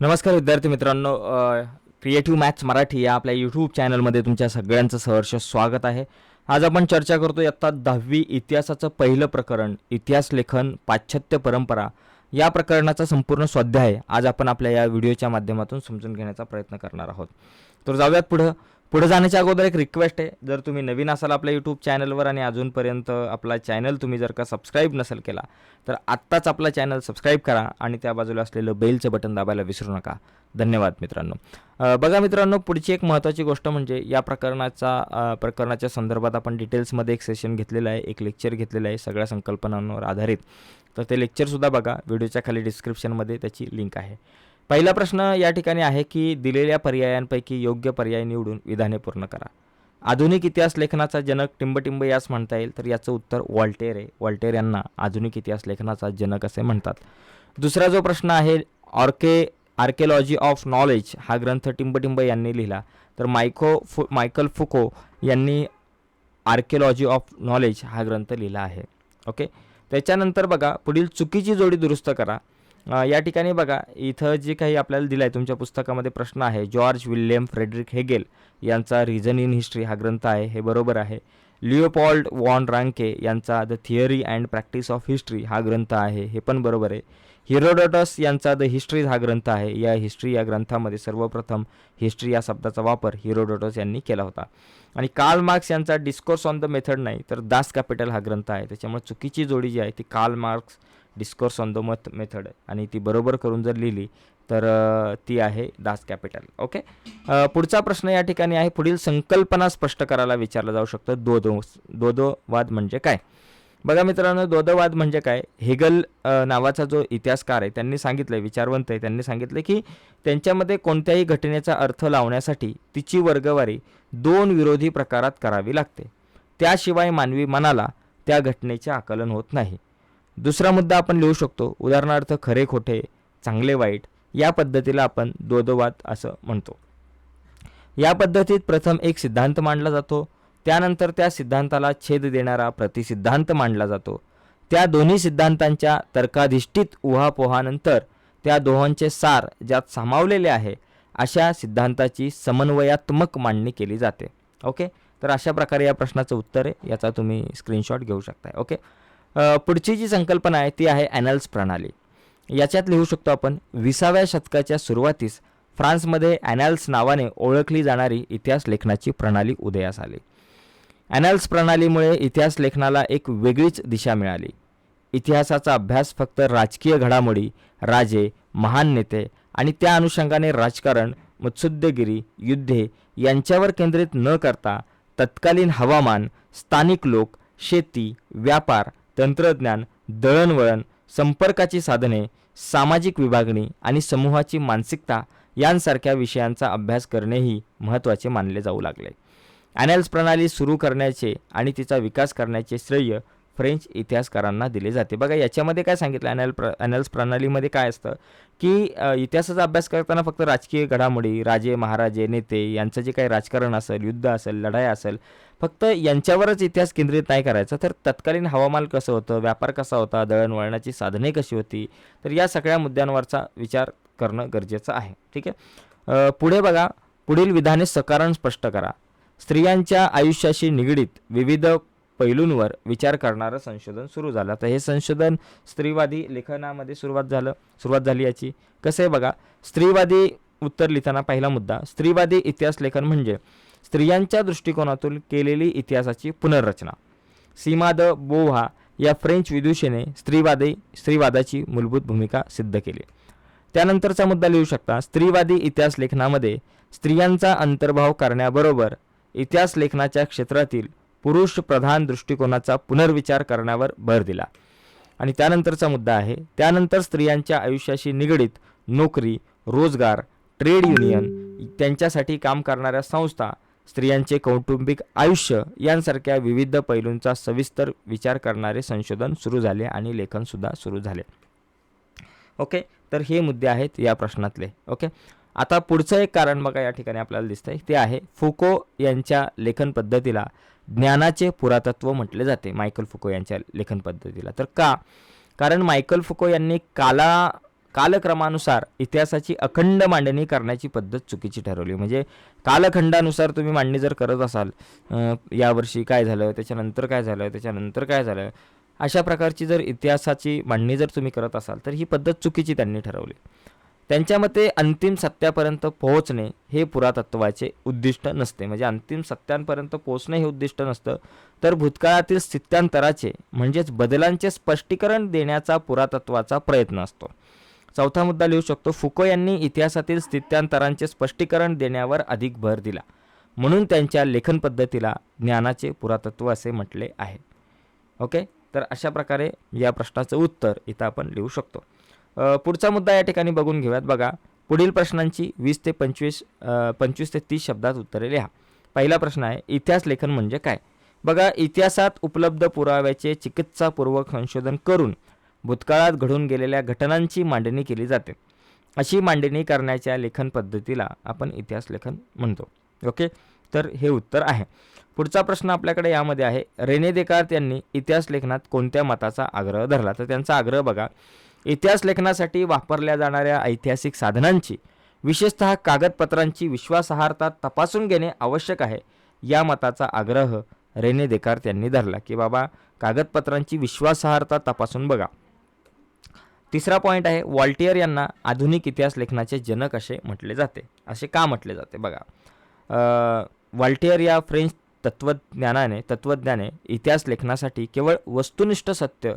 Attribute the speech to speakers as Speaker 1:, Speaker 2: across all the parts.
Speaker 1: नमस्कार विद्यार्थी मित्रांनो क्रिएटिव्ह मॅथ्स मराठी या आपल्या यूट्यूब चॅनलमध्ये तुमच्या सगळ्यांचं सहर्ष स्वागत आहे. आज आपण चर्चा करतो इयत्ता दहावी इतिहासाचं पहिलं प्रकरण इतिहास लेखन पाश्चात्य परंपरा या प्रकरणाचा संपूर्ण स्वाध्याय आज आपण आपल्या या व्हिडिओच्या माध्यमातून समजून घेण्याचा प्रयत्न करणार आहोत. तर जाऊयात पुढं. पुढे जाण्याच्या अगोदर एक रिक्वेस्ट आहे. जर तुम्ही नवीन असाल आपल्या यूट्यूब चॅनलवर आणि अजूनपर्यंत आपला चॅनल तुम्ही जर का सबस्क्राईब नसेल केला तर आत्ताच आपला चॅनल सबस्क्राईब करा आणि त्या बाजूला असलेलं बेलचं बटन दाबायला विसरू नका. धन्यवाद मित्रांनो. बघा मित्रांनो पुढची एक महत्त्वाची गोष्ट म्हणजे या प्रकरणाचा प्रकरणाच्या संदर्भात आपण डिटेल्समध्ये एक सेशन घेतलेलं आहे एक लेक्चर घेतलेलं आहे सगळ्या संकल्पनांवर आधारित. तर ते लेक्चरसुद्धा बघा. व्हिडिओच्या खाली डिस्क्रिप्शनमध्ये त्याची लिंक आहे. पहिला प्रश्न या ठिकाणी आहे की दिलेल्या पर्यायांपैकी योग्य पर्याय निवडून विधाने पूर्ण करा. आधुनिक इतिहास लेखनाचा जनक टिंबटिंब यास म्हणता येईल तर याचं उत्तर वॉल्टेर. आहे वॉल्टेर यांना आधुनिक इतिहास लेखनाचा जनक असे म्हणतात. दुसरा जो प्रश्न आहे ऑर्के आर्किओलॉजी ऑफ नॉलेज हा ग्रंथ टिंबटिंब यांनी लिहिला. तर मायको फु मायकल फुको यांनी आर्किओलॉजी ऑफ नॉलेज हा ग्रंथ लिहिला आहे. ओके? त्याच्यानंतर बघा पुढील चुकीची जोडी दुरुस्त करा. या ठिकाणी बघा इथं जे काही आपल्याला दिलं आहे तुमच्या पुस्तकामध्ये प्रश्न आहे जॉर्ज विल्यम फ्रेडरिक हेगेल यांचा रिझन इन हिस्ट्री हा ग्रंथ आहे हे बरोबर आहे. लिओपॉल्ड वॉन रांके यांचा the theory and practice of history हा ग्रंथ आहे हे पण बरोबर आहे. हिरोडोटस यांचा द हिस्ट्रीज हा ग्रंथ आहे या हिस्ट्री या ग्रंथामध्ये सर्वप्रथम हिस्ट्री या शब्दाचा वापर हिरोडोटस यांनी केला होता. आणि कार्ल मार्क्स यांचा डिस्कोर्स ऑन द मेथड नाही तर दास कॅपिटल हा ग्रंथ आहे त्याच्यामुळे चुकीची जोडी जी आहे ती Karl Marx discourse on the meth method आणि ती बरोबर करून जर लिहिली तर ती आहे दास कॅपिटल. ओके? पुढचा प्रश्न या ठिकाणी आहे. पुढील संकल्पना स्पष्ट करायला विचारलं जाऊ शकतं. दोदो दोदोवाद म्हणजे काय? बघा मित्रांनो दोदोवाद म्हणजे काय? हेगल नावाचा जो इतिहासकार आहे त्यांनी सांगितलं विचारवंत आहे त्यांनी सांगितलं की त्यांच्यामध्ये कोणत्याही घटनेचा अर्थ लावण्यासाठी तिची वर्गवारी दोन विरोधी प्रकारात करावी लागते. त्याशिवाय मानवी मनाला त्या घटनेचे आकलन होत नाही. दुसरा मुद्दा आपण लिहू शकतो उदाहरणार्थ खरे खोटे चांगले वाईट या पद्धतीला आपण दोदोवाद असं म्हणतो. या पद्धतीत प्रथम एक सिद्धांत मांडला जातो त्यानंतर त्या सिद्धांताला छेद देणारा प्रतिसिद्धांत मांडला जातो. त्या दोन्ही सिद्धांतांच्या तर्काधिष्ठित उहापोहानंतर त्या दोहांचे सार ज्यात सामावलेले आहे अशा सिद्धांताची समन्वयात्मक मांडणी केली जाते. ओके? तर अशा प्रकारे या प्रश्नाचं उत्तर आहे याचा तुम्ही स्क्रीनशॉट घेऊ शकताय. ओके? पुढची जी संकल्पना आहे ती आहे ॲनल्स प्रणाली. याच्यात लिहू शकतो आपण विसाव्या शतकाच्या सुरुवातीस फ्रान्समध्ये ॲनॅल्स नावाने ओळखली जाणारी इतिहास लेखनाची प्रणाली उदयास आली. ॲनॅल्स प्रणालीमुळे इतिहास लेखनाला एक वेगळीच दिशा मिळाली. इतिहासाचा अभ्यास फक्त राजकीय घडामोडी राजे महान नेते आणि त्या अनुषंगाने राजकारण मुत्सुद्देगिरी युद्धे यांच्यावर केंद्रित न करता तत्कालीन हवामान स्थानिक लोक शेती व्यापार तंत्रज्ञान दळणवळण संपर्काची साधने सामाजिक विभागणी आणि समूहाची मानसिकता यांसारख्या विषयांचा अभ्यास करणेही महत्त्वाचे मानले जाऊ लागले. ॲनॅल्स प्रणाली सुरू करण्याचे आणि तिचा विकास करण्याचे श्रेय फ्रेंच इतिहासकारांना दिले जाते. बघा याच्यामध्ये काय सांगितलं ॲनॅल प्र ॲनॅल्स प्रणालीमध्ये काय असतं? की इतिहासाचा अभ्यास करताना फक्त राजकीय घडामोडी राजे महाराजे नेते यांचं जे काही राजकारण असेल युद्ध असेल लढाया असेल फक्त यांच्यावरच इतिहास केंद्रित नाही करायचा. तर तत्कालीन हवामान कसं होतं व्यापार कसा होता दळणवळणाची साधने कशी होती? तर या सगळ्या मुद्द्यांवरचा विचार करणं गरजेचं आहे. ठीक आहे? पुढे बघा पुढील विधाने सकारण स्पष्ट करा. स्त्रियांच्या आयुष्याशी निगडीत विविध पैलूंवर विचार करणारं संशोधन सुरू झालं. तर हे संशोधन स्त्रीवादी लेखनामध्ये सुरुवात झालं सुरुवात झाली याची. कसं आहे बघा स्त्रीवादी उत्तर लिहिताना पहिला मुद्दा स्त्रीवादी इतिहास लेखन म्हणजे स्त्रियांच्या दृष्टिकोनातून केलेली इतिहासाची पुनर्रचना. सीमा द बोव्हा या फ्रेंच विदुषेने स्त्रीवादी स्त्रीवादाची मूलभूत भूमिका सिद्ध केली. त्यानंतरचा मुद्दा लिहू शकता स्त्रीवादी इतिहास लेखनामध्ये स्त्रियांचा अंतर्भाव करण्याबरोबर इतिहास लेखनाच्या क्षेत्रातील पुरुष प्रधान दृष्टिकोनाचा पुनर्विचार करण्यावर भर दिला. आणि त्यानंतरचा मुद्दा आहे त्यानंतर स्त्रियांच्या आयुष्याशी निगडीत नोकरी रोजगार ट्रेड युनियन त्यांच्यासाठी काम करणाऱ्या संस्था स्त्रियांचे कौटुंबिक आयुष्य यांसारख्या विविध पैलूंचा सविस्तर विचार करणारे संशोधन सुरू झाले आणि लेखनसुद्धा सुरू झाले. ओके? तर हे मुद्दे आहेत या प्रश्नातले. ओके? आता पुढचं एक कारण बघा या ठिकाणी आपल्याला दिसतंय. ते आहे फुको यांच्या लेखन पद्धतीला ज्ञानाचे पुरातत्व म्हटले जाते मायकल फुको यांच्या लेखन पद्धतीला. तर का? कारण मायकल फुको यांनी काला कालक्रमानुसार इतिहासाची अखंड मांडणी करण्याची पद्धत चुकीची ठरवली. म्हणजे कालखंडानुसार तुम्ही मांडणी जर करत असाल यावर्षी काय झालं त्याच्यानंतर काय झालं त्याच्यानंतर काय झालं अशा प्रकारची जर इतिहासाची मांडणी जर तुम्ही करत असाल तर ही पद्धत चुकीची त्यांनी ठरवली. त्यांच्या मते अंतिम सत्यापर्यंत पोहोचणे हे पुरातत्वाचे उद्दिष्ट नसते. म्हणजे अंतिम सत्यांपर्यंत पोहोचणे हे उद्दिष्ट नसतं. तर भूतकाळातील स्थित्यांतराचे म्हणजेच बदलांचे स्पष्टीकरण देण्याचा पुरातत्वाचा प्रयत्न असतो. चौथा मुद्दा लिहू शकतो. फुको यांनी इतिहासातील स्थित्यांतरांचे स्पष्टीकरण देण्यावर अधिक भर दिला. म्हणून त्यांच्या लेखन पद्धतीला ज्ञानाचे पुरातत्व असे म्हटले आहे. ओके? तर अशा प्रकारे या प्रश्नाचं उत्तर इथं आपण लिहू शकतो. पुढचा मुद्दा या ठिकाणी बघून घेऊयात बघा. पुढील प्रश्नांची वीस ते पंचवीस पंचवीस ते तीस शब्दात उत्तरे लिहा. पहिला प्रश्न आहे इतिहास लेखन म्हणजे काय? बघा इतिहासात उपलब्ध पुराव्याचे चिकित्सापूर्वक संशोधन करून भूतकाळात घडून गेलेल्या घटनांची मांडणी केली जाते. अशी मांडणी करण्याच्या लेखन पद्धतीला आपण इतिहास लेखन म्हणतो. ओके? तर हे उत्तर आहे. पुढचा प्रश्न आपल्याकडे यामध्ये आहे. रेने देकार्त यांनी इतिहास लेखनात कोणत्या मताचा आग्रह धरला? तर त्यांचा आग्रह बघा. इतिहास लेखनासाठी वापरल्या जाणाऱ्या ऐतिहासिक साधनांची विशेषतः कागदपत्रांची विश्वासार्हता तपासून घेणे आवश्यक आहे. या मताचा आग्रह रेने देकार्त यांनी धरला की बाबा कागदपत्रांची विश्वासार्हता तपासून बघा. तिसरा पॉईंट आहे वॉल्टियर यांना आधुनिक इतिहास लेखनाचे जनक असे म्हटले जाते. असे का म्हटले जाते? बघा. वॉल्टियर या फ्रेंच तत्त्वज्ञानाने तत्त्वज्ञाने इतिहास लेखनासाठी केवळ वस्तुनिष्ठ सत्य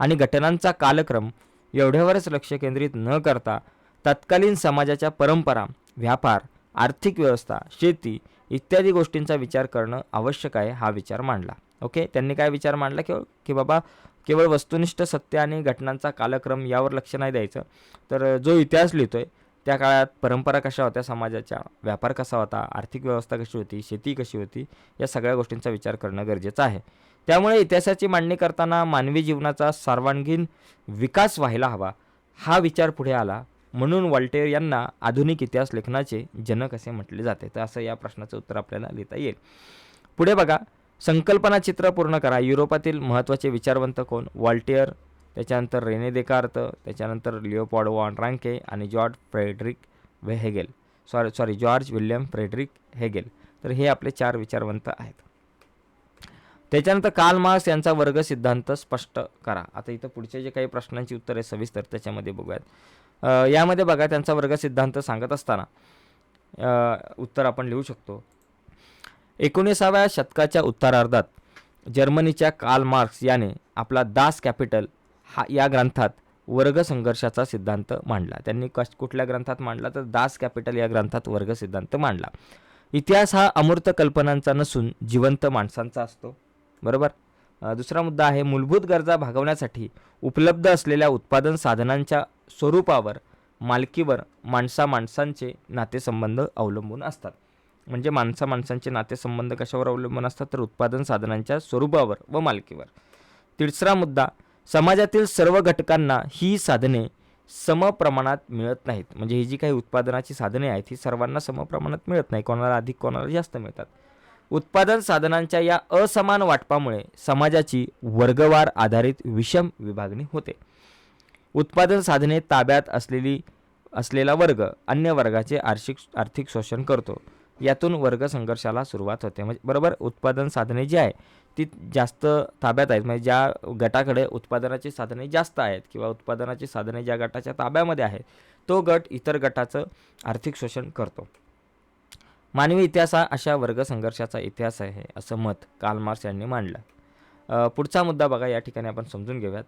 Speaker 1: आणि घटनांचा कालक्रम एवढ्यावरच लक्ष केंद्रित न करता तत्कालीन समाजाच्या परंपरा व्यापार आर्थिक व्यवस्था शेती इत्यादी गोष्टींचा विचार करणं आवश्यक आहे हा विचार मांडला. ओके? त्यांनी काय विचार मांडला की की बाबा केवळ वस्तुनिष्ठ सत्य आणि घटनांचा कालक्रम यावर लक्ष नाही द्यायचं. तर जो इतिहास लिहितोय त्या काळात परंपरा कशा होत्या? समाजाच्या व्यापार कसा होता? आर्थिक व्यवस्था कशी होती? शेती कशी होती? या सगळ्या गोष्टींचा विचार करणं गरजेचं आहे. त्यामुळे इतिहासाची मांडणी करताना मानवी जीवनाचा सर्वांगीण विकास व्हायला हवा हा विचार पुढे आला. म्हणून वॉल्टेअर यांना आधुनिक इतिहास लेखनाचे जनक असे म्हटले जाते. तर असं या प्रश्नाचं उत्तर आपल्याला लिहिता येईल. पुढे बघा. संकल्पना चित्र पूर्ण करा. युरोपातील महत्त्वाचे विचारवंत कोण? वॉल्टेअर त्याच्यानंतर रेने देकार्त त्याच्यानंतर लिओपॉड वॉन रँके आणि जॉर्ज फ्रेडरिक वे Hegel. Sorry sorry George William Friedrich Hegel. तर हे आपले चार विचारवंत आहेत. त्याच्यानंतर काल मार्क्स यांचा वर्ग सिद्धांत स्पष्ट करा. आता इथं पुढचे जे काही प्रश्नांची उत्तरे सविस्तर त्याच्यामध्ये बघूयात. यामध्ये बघा त्यांचा वर्ग सिद्धांत सांगत असताना उत्तर आपण लिहू शकतो. एकोणीसाव्या शतकाच्या उत्तरार्धात जर्मनीच्या कार्ल मार्क्स याने आपला दास कॅपिटल हा या ग्रंथात वर्ग संघर्षाचा सिद्धांत मांडला. त्यांनी कश कुठल्या ग्रंथात मांडला? तर दास कॅपिटल या ग्रंथात वर्ग सिद्धांत मांडला. इतिहास हा अमूर्त कल्पनांचा नसून जिवंत माणसांचा असतो. बरोबर? दुसरा मुद्दा आहे मूलभूत गरजा भागवण्यासाठी उपलब्ध असलेल्या उत्पादन साधनांच्या स्वरूपावर मालकीवर माणसा माणसांचे नातेसंबंध अवलंबून असतात. म्हणजे माणसा माणसांचे नातेसंबंध कशावर अवलंबून असतात? तर उत्पादन साधनांच्या स्वरूपावर व मालकीवर. तिसरा मुद्दा समाजातील सर्व घटकांना ही साधने समप्रमाणात मिळत नाहीत. म्हणजे ही जी काही उत्पादनाची साधने आहेत ही सर्वांना समप्रमाणात मिळत नाही. कोणाला अधिक कोणाला जास्त मिळतात. उत्पादन साधनांच्या या असमान वाटपामुळे समाजाची वर्गवार आधारित विषम विभागणी होते. उत्पादन साधने ताब्यात असलेली असलेला वर्ग अन्य वर्गाचे आर्थिक आर्थिक शोषण करतो. यातून वर्ग संघर्षाला सुरुवात होते. म्हणजे बरोबर उत्पादन साधने जी आहे ती जास्त ताब्यात आहेत. म्हणजे ज्या गटाकडे उत्पादनाची साधने जास्त आहेत किंवा उत्पादनाची साधने ज्या गटाच्या ताब्यामध्ये आहेत तो गट इतर गटाचं आर्थिक शोषण करतो. मानवी इतिहास हा अशा वर्गसंघर्षाचा इतिहास आहे असं मत काल मार्स यांनी मांडलं. पुढचा मुद्दा बघा या ठिकाणी आपण समजून घेऊयात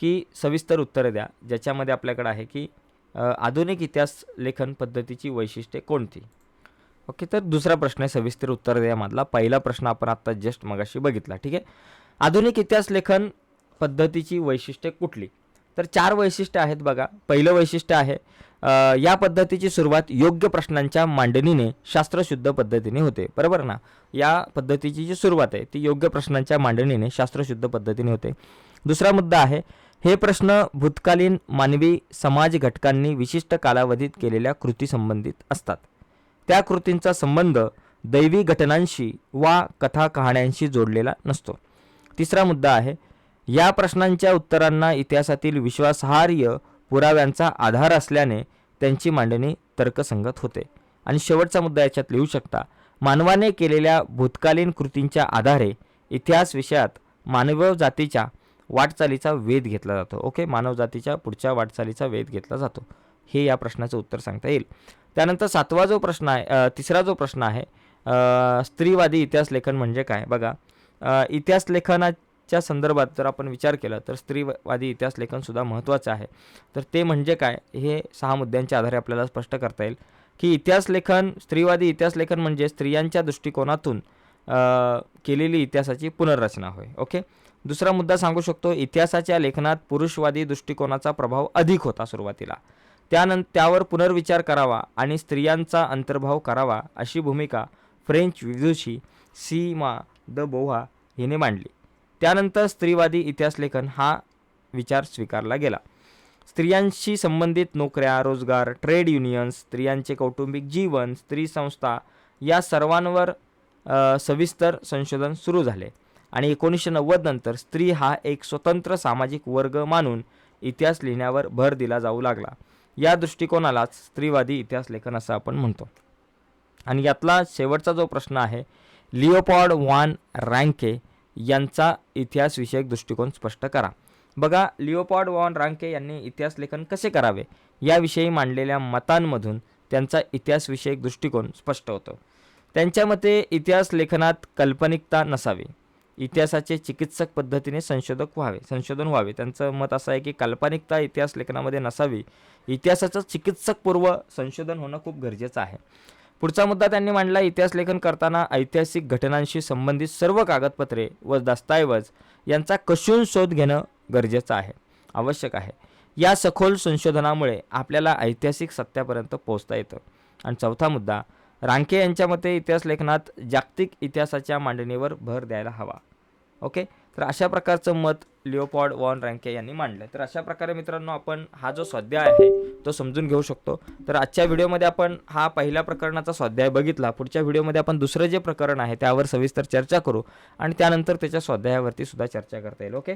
Speaker 1: की सविस्तर उत्तरं द्या ज्याच्यामध्ये आपल्याकडे आहे की आधुनिक इतिहास लेखन पद्धतीची वैशिष्ट्ये कोणती? ओके तर दुसरा प्रश्न आहे सविस्तर उत्तर द्यामधला पहिला प्रश्न आपण आत्ता जस्ट मगाशी बघितला ठीक आहे? आधुनिक इतिहास लेखन पद्धतीची वैशिष्ट्ये कुठली? तर चार वैशिष्ट्य आहेत बघा. पहिलं वैशिष्ट्य आहे या पद्धतीची सुरुवात योग्य प्रश्नांच्या मांडणीने शास्त्रशुद्ध पद्धतीने होते. बरोबर ना? या पद्धतीची जी सुरुवात आहे ती योग्य प्रश्नांच्या मांडणीने शास्त्रशुद्ध पद्धतीने होते. दुसरा मुद्दा आहे हे प्रश्न भूतकालीन मानवी समाज घटकांनी विशिष्ट कालावधीत केलेल्या कृती संबंधित असतात. त्या कृतींचा संबंध दैवी घटनांशी वा कथा कहाण्यांशी जोडलेला नसतो. तिसरा मुद्दा आहे या प्रश्नांच्या उत्तरांना इतिहासातील विश्वासार्ह पुराव्यांचा आधार असल्याने त्यांची मांडणी तर्कसंगत होते. आणि शेवटचा मुद्दा याच्यात लिहू शकता. मानवाने केलेल्या भूतकालीन कृतींच्या आधारे इतिहास विषयात मानव जातीच्या वाटचालीचा वेध घेतला जातो. ओके? मानव जातीच्या पुढच्या वाटचालीचा वेध घेतला जातो. हे या प्रश्नाचं उत्तर सांगता येईल. त्यानंतर सातवा जो प्रश्न आहे तिसरा जो प्रश्न आहे स्त्रीवादी इतिहास लेखन म्हणजे काय? बघा इतिहास लेखना च्या संदर्भात जर आपण विचार केला तर स्त्रीवादी इतिहास लेखनसुद्धा महत्त्वाचं आहे. तर ते म्हणजे काय? हे सहा मुद्द्यांच्या आधारे आपल्याला स्पष्ट करता येईल. की इतिहास लेखन स्त्रीवादी इतिहास लेखन म्हणजे स्त्रियांच्या दृष्टिकोनातून केलेली इतिहासाची पुनर्रचना होय. ओके? दुसरा मुद्दा सांगू शकतो इतिहासाच्या लेखनात पुरुषवादी दृष्टिकोनाचा प्रभाव अधिक होता सुरुवातीला. त्यानंतर त्यावर पुनर्विचार करावा आणि स्त्रियांचा अंतर्भाव करावा अशी भूमिका फ्रेंच विदुषी सीमा द बोहा हिने मांडली. त्यानंतर स्त्रीवादी इतिहास लेखन हा विचार स्वीकारला गेला. स्त्रियांशी संबंधित नोकऱ्या रोजगार ट्रेड युनियन्स स्त्रियांचे कौटुंबिक जीवन स्त्री संस्था या सर्वांवर सविस्तर संशोधन सुरू झाले आणि एकोणीसशे नव्वद नंतर स्त्री हा एक स्वतंत्र सामाजिक वर्ग मानून इतिहास लिहिण्यावर भर दिला जाऊ लागला. या दृष्टिकोनालाच स्त्रीवादी इतिहास लेखन असं आपण म्हणतो. आणि यातला शेवटचा जो प्रश्न आहे लिओपॉड वान रँके यांचा इतिहासविषयक दृष्टिकोन स्पष्ट करा. बघा लिओपॉड वॉन रांके यांनी इतिहास लेखन कसे करावे? याविषयी मांडलेल्या मतांमधून त्यांचा इतिहासविषयक दृष्टिकोन स्पष्ट होतो. त्यांच्या मते इतिहास लेखनात काल्पनिकता नसावी. इतिहासाचे चिकित्सक पद्धतीने संशोधक व्हावे संशोधन व्हावे. त्यांचं मत असं आहे की काल्पनिकता इतिहास लेखनामध्ये नसावी. इतिहासाचं चिकित्सकपूर्व संशोधन होणं खूप गरजेचं आहे. पुढचा मुद्दा त्यांनी मांडला इतिहास लेखन करताना ऐतिहासिक घटनांशी संबंधित सर्व कागदपत्रे व दस्तऐवज यांचा कशून शोध घेणं गरजेचं आहे आवश्यक आहे. या सखोल संशोधनामुळे आपल्याला ऐतिहासिक सत्यापर्यंत पोहोचता येतं. आणि चौथा मुद्दा रांके यांच्या मते इतिहास लेखनात जागतिक इतिहासाच्या मांडणीवर भर द्यायला हवा. ओके? तर अशा प्रकारचं मत लिओपॉड वॉन रँके यांनी मांडलं तर अशा प्रकारे मित्रांनो आपण हा जो स्वाध्याय आहे तो समजून घेऊ शकतो. तर आजच्या व्हिडिओमध्ये आपण हा पहिल्या प्रकरणाचा स्वाध्याय बघितला. पुढच्या व्हिडिओमध्ये आपण दुसरं जे प्रकरण आहे त्यावर सविस्तर चर्चा करू आणि त्यानंतर त्याच्या स्वाध्यायावरती सुद्धा चर्चा करता येईल. ओके?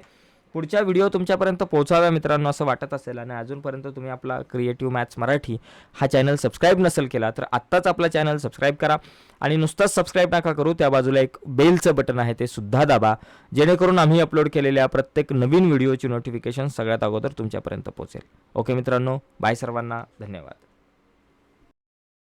Speaker 1: पुढच्या व्हिडिओ तुमच्यापर्यंत पोहोचाव्या मित्रांनो असं वाटत असेल. आणि अजूनपर्यंत तुम्ही आपला क्रिएटिव्ह मॅथ्स मराठी हा चॅनल सबस्क्राईब नसेल केला तर आत्ताच आपला चॅनल सबस्क्राईब करा. आणि नुसताच सबस्क्राईब नका करू त्या बाजूला एक बेलचं बटन आहे ते सुद्धा दाबा. जेणेकरून आम्ही अपलोड केलेल्या प्रत्येक नवीन व्हिडिओची नोटिफिकेशन सगळ्यात अगोदर तुमच्यापर्यंत पोहोचेल. ओके मित्रांनो बाय सर्वांना. धन्यवाद.